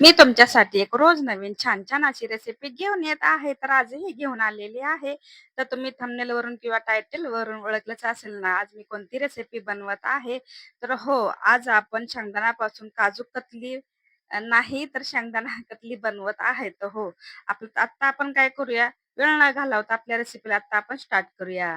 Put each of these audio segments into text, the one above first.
मी तुमच्यासाठी एक रोज नवीन छान-छान अशी रेसिपी घेऊन येत आहे. तर आजही घेऊन आलेली आहे. तर तुम्ही थंबनेलवरून किंवा टायटल वरून ओळखलंच असेल ना, आज मी कोणती रेसिपी बनवत आहे. तर हो, आज आपण शेंगदाण्यापासून काजू कतली नाही तर शेंगदाणा कतली बनवत आहे. तर हो, आपलं आत्ता आपण काय करूया, वेळ न घालवता आपल्या रेसिपीला आत्ता आपण स्टार्ट करूया.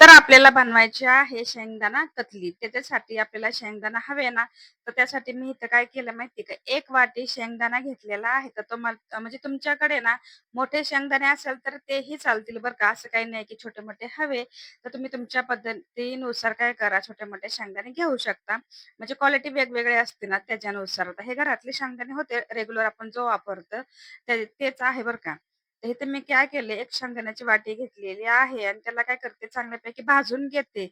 तर आपल्याला बनवायचे आहे शेंगदाणा कतली. त्याच्यासाठी आपल्याला शेंगदाणा हवे ना, तर त्यासाठी मी इथं काय केलं माहिती का, एक वाटी शेंगदाणा घेतलेला आहे. तर तो म्हणजे तुमच्याकडे ना मोठे शेंगदाणे असेल तर तेही चालतील बरं का. असं काही नाही की छोटे-मोठे हवे, तर तुम्ही तुमच्या पद्धतीनुसार काय करा, छोटे-मोठे शेंगदाणे घेऊ शकता. म्हणजे क्वालिटी वेगवेगळे असते ना त्याच्यानुसार. आता हे घरातले शेंगदाणे होते रेग्युलर आपण जो वापरतो, ते तेच आहे बरं का. तर इथे मी काय केले, एक शेंगदाण्याची वाटी घेतलेली आहे आणि त्याला काय करते चांगल्यापैकी भाजून घेते.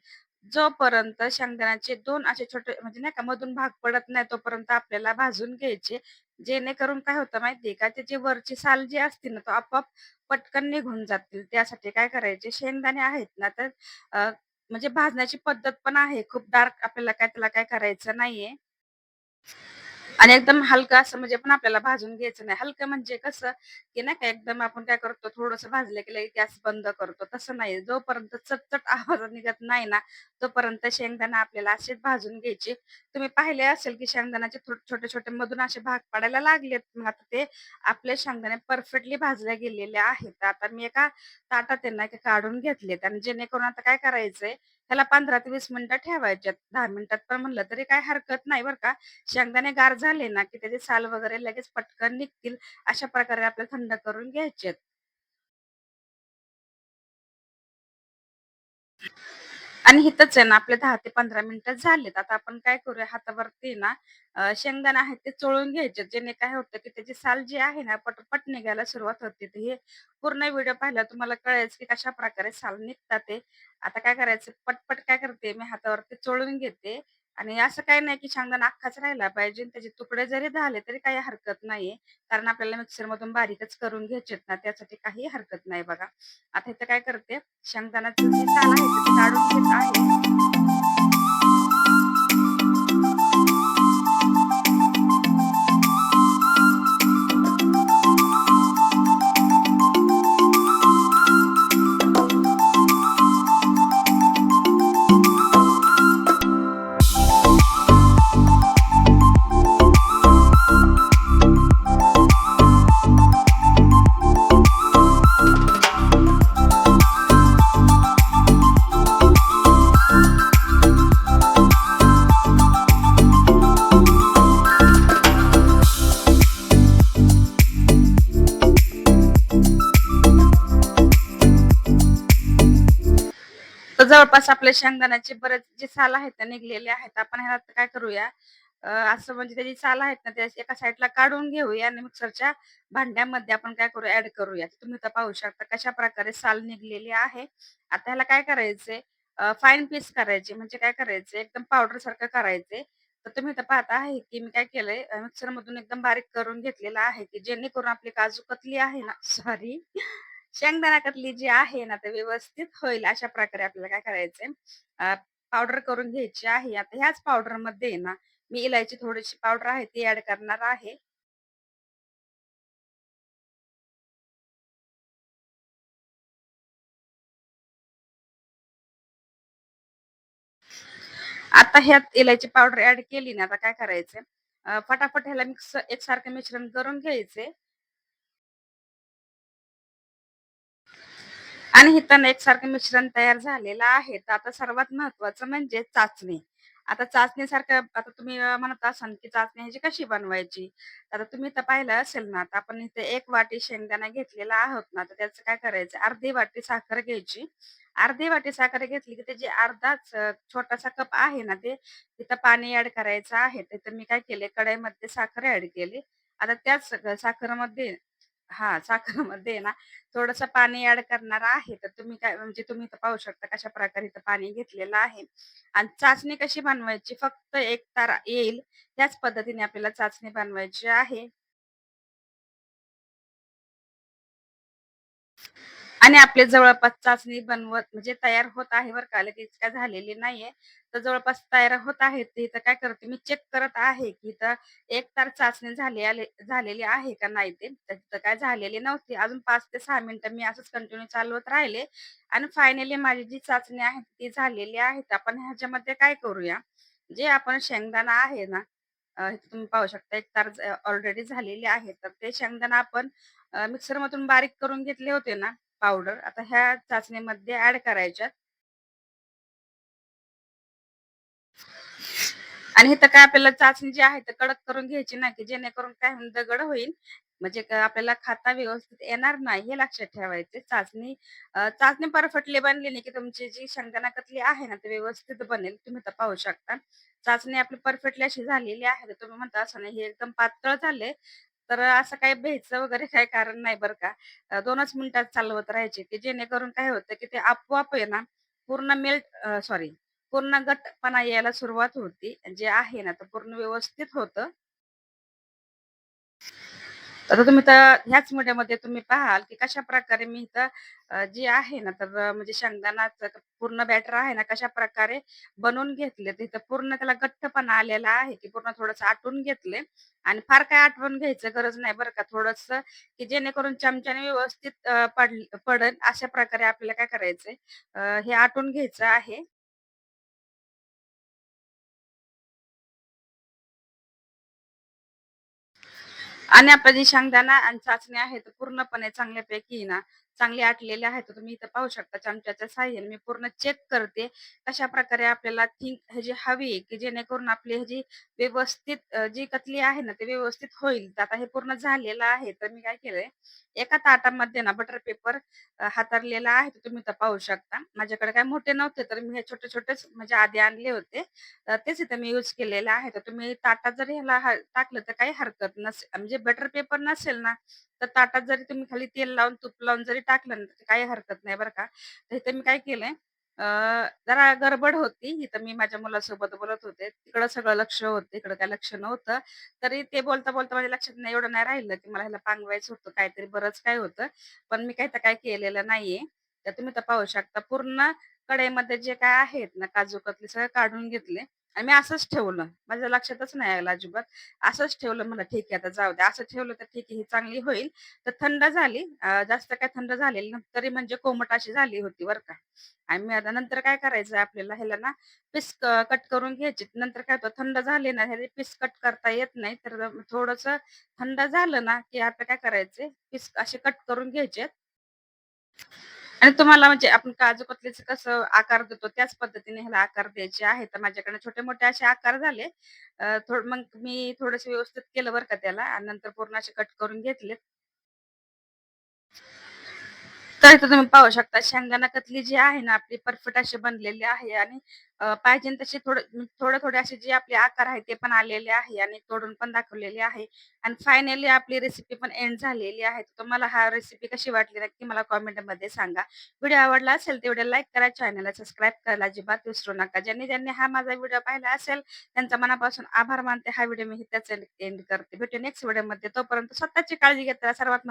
जोपर्यंत शेंगदाण्याचे दोन असे छोटे म्हणजे नाही का मधून भाग पडत नाही तोपर्यंत आपल्याला भाजून घ्यायचे. जेणेकरून काय होतं माहितीये का, त्याची वरची साल जी असते ना, तो आपोआप पटकन निघून जातील. त्यासाठी काय करायचे शेंगदाणे आहेत ना, तर अ, म्हणजे भाजण्याची पद्धत पण आहे. खूप डार्क आपल्याला काय त्याला काय करायचं नाहीये. आणि एकदम हलकं असं म्हणजे पण आपल्याला भाजून घ्यायचं नाही. हलकं म्हणजे कसं, की नाही का एकदम आपण काय करतो थोडस भाजलं की लगेच गॅस बंद करतो. तसं नाही. जोपर्यंत चटचट आवाज निघत नाही ना, तोपर्यंत शेंगदाणा आपल्याला असेच भाजून घ्यायचे. तुम्ही पाहिले असेल की शेंगदाण्याचे छोटे-छोटे मधून असे भाग पडायला लागलेत. मग आता ते आपले शेंगदाणे परफेक्टली भाजले गेलेले आहेत. आता मी एका ताटात त्यांना काढून घेतलेत आणि जेणेकरून आता काय करायचंय, त्याला 15 ते वीस मिनिटं ठेवायच्यात. दहा मिनिटात पण म्हणलं तरी काय हरकत नाही बरं का. शेंगदाणे गार झाले ना, की त्याची साल वगैरे लगेच पटकन निघतील. अशा प्रकारे आपल्याला थंड करून घ्यायचेत. आणि हिथंच आहे ना आपले दहा ते 15 मिनिटं झालेत. आता आपण काय करूया हातावरती ना शेंगदाणा आहेत ते चोळून घ्यायचे. जेणे काय होतं, की त्याची साल जी आहे ना पटपट निघायला सुरुवात होते. तर हे पूर्ण व्हिडिओ पाहिला तुम्हाला कळेल, की कशा प्रकारे साल निघतात ते. आता काय करायचं पटपट काय करते मी हातावरती चोळून घेते आणि असं काही नाही, की शेंगदाणा अख्खाच राहिला पाहिजे. त्याचे तुकडे जरी झाले तरी काही हरकत नाहीये. कारण आपल्याला मिक्सरमधून बारीकच करून घ्यायचेत ना, त्यासाठी काही हरकत नाही बघा. आता इथं काय करते शेंगदाण्याचं जे साल आहे ते काढून घेत आहे. जवळपास आपल्या शेंगदाण्याचे बरेच जे साल आहेत ते निघलेले आहेत. आपण ह्याला काय करूया? असं म्हणजे त्याची साल आहेत ना, त्या एका साईडला काढून घेऊया आणि मिक्सरच्या भांड्यामध्ये आपण काय करू ऍड करूया. तुम्ही तर पाहू शकता कशा प्रकारे साल निघलेली आहे. आता ह्याला काय करायचे फाईन पीस करायचे. म्हणजे काय करायचे एकदम पावडर सारखं करायचे तर तुम्ही तर पाहता आहे, की मी काय केलंय? मिक्सर मधून एकदम बारीक करून घेतलेलं आहे, की जेणेकरून आपली काजू कतली आहे ना सॉरी शेंगदाणा कतली जी आहे ना, ते व्यवस्थित होईल अशा प्रकारे आपल्याला काय करायचंय पावडर करून घ्यायची आहे. आता ह्याच पावडरमध्ये ना, मी इलायची थोडीशी पावडर आहे ती ऍड करणार आहे. आता ह्यात इलायची पावडर ऍड केली ना, आता काय करायचंय फटाफट ह्याला मिक्स एकसारखं मिश्रण करून घ्यायचंय. आणि इथं ना एकसारखं मिश्रण तयार झालेलं आहे. तर आता सर्वात महत्वाचं म्हणजे चाचणी. आता चाचणीसारखं आता तुम्ही म्हणत असाल, की चाचणी ह्याची कशी बनवायची? आता तुम्ही तर पाहिलं असेल ना, आता आपण इथे एक वाटी शेंगदाणा घेतलेला आहोत ना, तर त्याचं काय करायचं अर्धी वाटी साखर घ्यायची. अर्धी वाटी साखर घेतली, की त्याची अर्धाच छोटासा कप आहे ना, ते तिथं पाणी ऍड करायचं आहे. तिथं मी काय केले कढईमध्ये साखर ऍड केली. आता त्याच साखरमध्ये हा साखरेमध्ये ना, थोडंसं पाणी ऍड करणार आहे. तर तुम्ही काय म्हणजे तुम्ही इथं पाहू शकता कशाप्रकारे इथं पाणी घेतलेलं आहे. आणि चाचणी कशी बनवायची फक्त एक तारा येईल त्याच पद्धतीने आपल्याला चाचणी बनवायची आहे. आणि आपले जवळपास चाचणी बनवत म्हणजे तयार होत आहे बरं का, लगेच काय झालेली नाहीये. तर जवळपास तयार होत आहे. इथं काय करते मी चेक करत आहे, की इथं एक तार चाचणी झाली आले झालेली आहे का नाही ते. तिथं काय झालेली नव्हती. अजून पाच ते सहा मिनिटं मी असंच कंटिन्यू चालवत राहिले आणि फायनली माझी जी चाचणी आहे ती झालेली आहे. आपण ह्याच्यामध्ये काय करूया, जे आपण शेंगदाणा आहे ना, तुम्ही पाहू शकता एक तार ऑलरेडी झालेली आहे. तर ते शेंगदाणा आपण मिक्सर मिक्सरमधून बारीक करून घेतले होते ना पावडर, आता ह्या चाचणीमध्ये ऍड करायच्यात. आणि हे तर काय आपल्याला चाचणी जी आहे, तर कडक करून घ्यायची ना की जेणेकरून काय दगड होईल. म्हणजे आपल्याला खाता व्यवस्थित येणार नाही, हे लक्षात ठेवायचे. चाचणी चाचणी परफेक्टली बनली नाही, की तुमची जी शेंगदाणा आहे ना, ती व्यवस्थित बनेल. तुम्ही तर पाहू शकता. चाचणी आपली परफेक्टली अशी झालेली आहे. तर तुम्ही म्हणता असं नाही, हे एकदम पातळ झाले, तर असं काही भ्यायचं वगैरे काही कारण नाही बरं का. अ, 2च मिनिटात चालवत राहायचे, की जेणेकरून काय होतं, की ते आपोआप आहे ना, पूर्ण मेल्ट सॉरी पूर्ण गटपणा यायला सुरुवात होती. जे आहे ना, तर पूर्ण व्यवस्थित होतं. आता तुम्ही तर ह्याच मीडियामध्ये तुम्ही पाहाल, की कशा प्रकारे मी इथं जी जे आहे ना, तर म्हणजे शेंगदाणाच पूर्ण बॅटर आहे ना, कशा प्रकारे बनवून घेतले. तर इथं पूर्ण त्याला घट्टपणा आलेला आहे, की पूर्ण थोडस आटून घेतले आणि फार काय आटवून घ्यायचं गरज नाही बरं का. थोडस की जेणेकरून चमच्याने व्यवस्थित पडल पड पडेल अशा प्रकारे आपल्याला काय करायचंय हे आटून घ्यायचं आहे. आणि आपला जी शेंगदाणा आणि चाचणी आहे, तर पूर्णपणे चांगल्यापैकी ना, चांगले आटलेले आहेत तर तुम्ही इथं पाहू शकता चमच्याच्या साह्याने मी पूर्ण चेक करते. कशाप्रकारे आपल्याला थिंक ह्याची हवी की जेणेकरून आपली ह्याची व्यवस्थित जी कतली आहे ना, ते व्यवस्थित होईल. तर आता हे पूर्ण झालेलं आहे. तर मी काय केलंय, एका ताटामध्ये ना बटर पेपर हातरलेला आहे. तर तुम्ही इथं पाहू शकता. माझ्याकडे काय मोठे नव्हते, तर मी हे छोटे-छोटेच म्हणजे आधी आणले होते. तेच इथे मी यूज केलेलं आहे. तर तुम्ही ताटात जर ह्याला टाकलं तर काही हरकत नसेल म्हणजे बटर पेपर नसेल ना, तर ताटात जरी तुम्ही खाली तेल लावून, तूप लावून जरी टाकलं ना, तर काही हरकत नाही बरं का. तर इथे मी काय केलंय जरा गडबड होती. इथं मी माझ्या मुलासोबत बोलत होते. तिकडं सगळं लक्ष होतं, इकडं काय लक्ष नव्हतं. तरी ते बोलता-बोलता माझ्या लक्षात नाही एवढं नाही राहिलं, की मला ह्याला पांगवायचं होतं काहीतरी बरंच काय होतं. पण मी काही तर काय केलेलं नाहीये. तर तुम्ही तर पाहू शकता पूर्ण कढईमध्ये जे काय आहेत ना काजू कतली सगळं काढून घेतले आणि मी असंच ठेवलं. माझ्या लक्षातच नाही आलं अजिबात. असंच ठेवलं मला ठीक आहे आता जाऊ दे असं ठेवलं तर ठीक आहे ही चांगली होईल. तर थंड झाली जास्त काय थंड झालेली तरी म्हणजे कोमट अशी झाली होती बरं का. आणि मी आता नंतर काय करायचं आपल्याला ह्याला ना पीस कट करून घ्यायची नंतर काय होतं थंड झाले ना ह्याला पीस कट करता येत नाही. तर थोडस थंड झालं ना, की आता काय करायचे पीस असे कट करून घ्यायचे आणि तुम्हाला म्हणजे आपण काजू कतलीचं कसं आकार देतो त्याच पद्धतीने ह्याला आकार द्यायचे आहे. तर माझ्याकडे छोटे-मोठे असे आकार झाले. थोड मग मी थोडंसं व्यवस्थित केलं बरं का त्याला आणि नंतर पूर्ण असे कट करून घेतलेत. तर इथं तुम्ही पाहू शकता शेंगदाणा कतली जी आहे ना आपली परफेक्ट अशी बनलेली आहे आणि पाहिजे तसे थोडं थोडे-थोडे असे जे आपले आकार आहे ते पण आलेले आहे आणि तोडून पण दाखवलेले आहे आणि फायनली आपली रेसिपी पण एंड झालेली आहे. तुम्हाला हा रेसिपी कशी वाटली नक्की मला कमेंटमध्ये सांगा. व्हिडिओ आवडला असेल तर लाईक करा, चॅनलला सबस्क्राईब करायला अजिबात विसरू नका. ज्यांनी ज्यांनी हा माझा व्हिडिओ पाहिला असेल त्यांचा मनापासून आभार मानते. हा व्हिडिओ मी इथेच एंड करते. भेटू नेक्स्ट व्हिडिओमध्ये. तोपर्यंत स्वतःची काळजी घेतला सर्वात